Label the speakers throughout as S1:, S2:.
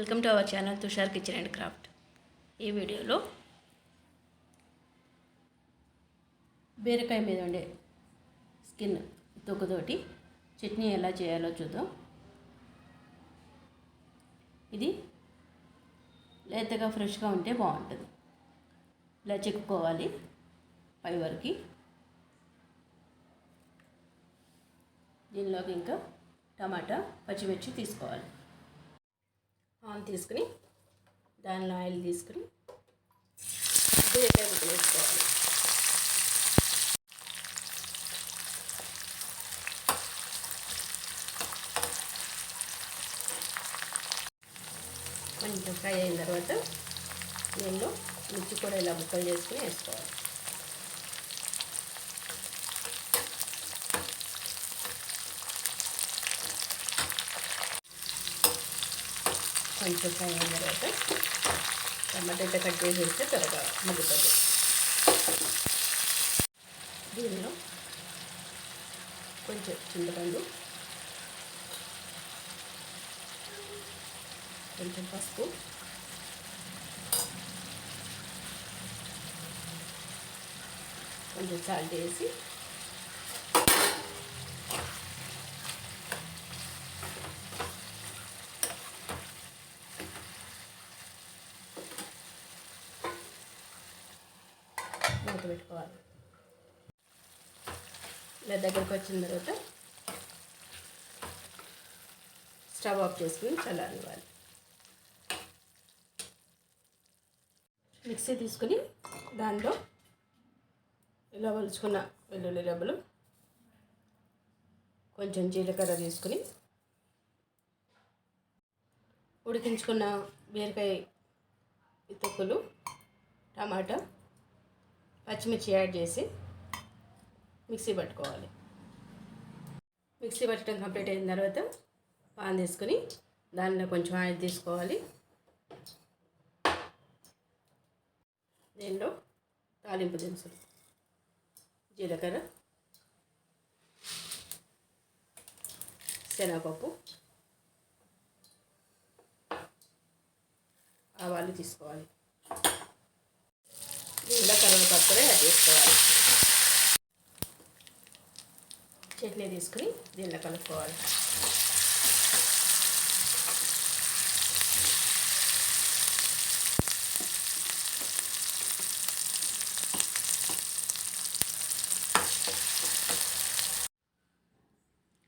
S1: Welcome to our channel Tushar kitchen and craft. ఈ వీడియోలో బీరకాయ మీద ఉండే స్కిన్ తొక్కుతోటి చట్నీ ఎలా చేయాలో చూద్దాం. ఇది లేతగా ఫ్రెష్గా ఉంటే బాగుంటుంది. ఇలా చెక్కుకోవాలి పై వరకు. దీనిలోకి ఇంకా టమాటా పచ్చిమిర్చి తీసుకోవాలి. ఆన్ తీసుకుని దానిలో ఆయిల్ తీసుకుని బీరకాయ ముక్కలు వేసుకోవాలి. కొంచెం ఫ్రై అయిన తర్వాత దీనిలో మిర్చి కూడా ఇలా ముక్కలు చేసుకుని వేసుకోవాలి. కొంచెం ఫ్రై అయిన తర్వాత టమాటా అయితే కట్ చేసి వేస్తే త్వరగా మగ్గుతుంది. దీనిలో కొంచెం చింతపండు కొంచెం పసుపు కొంచెం సాల్ట్ వేసి మూత పెట్టుకోవాలి ఇలా దగ్గరకు వచ్చిన తర్వాత స్టవ్ ఆఫ్ చేసుకుని చల్లారివ్వాలి మిక్సీ తీసుకుని దాంట్లో ఇలా వలుచుకున్న వెల్లుల్లి రబ్బలు కొంచెం జీలకర్ర తీసుకుని ఉడికించుకున్న బీరకాయ తొక్కులు టమాటా పచ్చిమిర్చి యాడ్ చేసి మిక్సీ పట్టుకోవాలి. మిక్సీ పట్టడం కంప్లీట్ అయిన తర్వాత పాన్ తీసుకుని దానిలో కొంచెం ఆయిల్ తీసుకోవాలి. దీనిలో తాలింపు దినుసులు జీలకర్ర శనగపప్పు ఆవాలు తీసుకోవాలి. దీనిలో కరివేపాకు కూడా యాడ్ చేసుకోవాలి చట్నీ తీసుకుని దీనిలో కలుపుకోవాలి.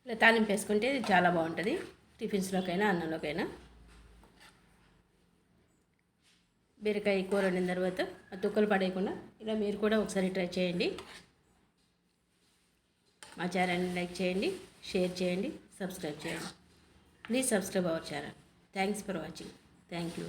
S1: ఇలా తాలింపు వేసుకుంటే చాలా బాగుంటుంది. టిఫిన్స్లోకైనా అన్నంలోకైనా. బీరకాయ కూర వండిన తర్వాత ఆ తుక్కలు పడేయకుండా ఇలా మీరు కూడా ఒకసారి ట్రై చేయండి. మా ఛానల్ని లైక్ చేయండి షేర్ చేయండి సబ్స్క్రైబ్ చేయండి. Please subscribe our channel. Thanks for watching. Thank you.